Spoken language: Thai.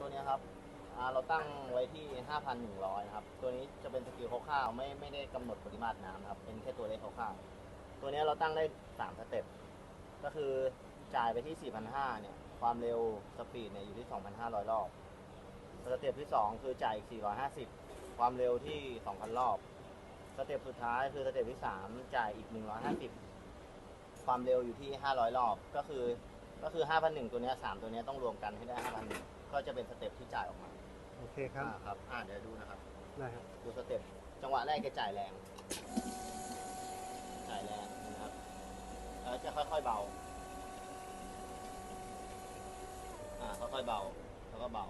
ตัวเนี้ยครับอ่าเราตั้งไว้ที่ 5,100นะครับ ตัวนี้จะเป็นสกิลคร่าวๆไม่ไม่ได้กำหนดปริมาตรน้ำนะครับ เป็นแค่ตัวเลขคร่าวๆตัวเนี้ยเราตั้งได้3สเต็ป ก็คือจ่ายไปที่ 4,500เนี่ย ความเร็วสปีดเนี่ยอยู่ที่ 2,500 รอบ สเต็ปที่ 2 คือจ่ายอีก450 ความเร็วที่ 2,000 รอบ สเต็ปสุดท้ายคือสเต็ปที่ 3 จ่ายอีก 150 ความเร็วอยู่ที่ 500 รอบ ก็คือ ก็คือ 5,001 ตัวเนี้ย3ตัวเนี้ยต้องรวมกันให้ได้ 5,001 ก็จะเป็นสเต็ปที่จ่ายออกมาโอเคครับอ่าครับอ่าเดี๋ยวดูนะครับ ได้ครับ ดูสเต็ปจังหวะแรกจะจ่ายแรง จ่ายแรงนะครับแล้วจะค่อยๆเบาอ่าค่อยๆเบาแล้วก็เบา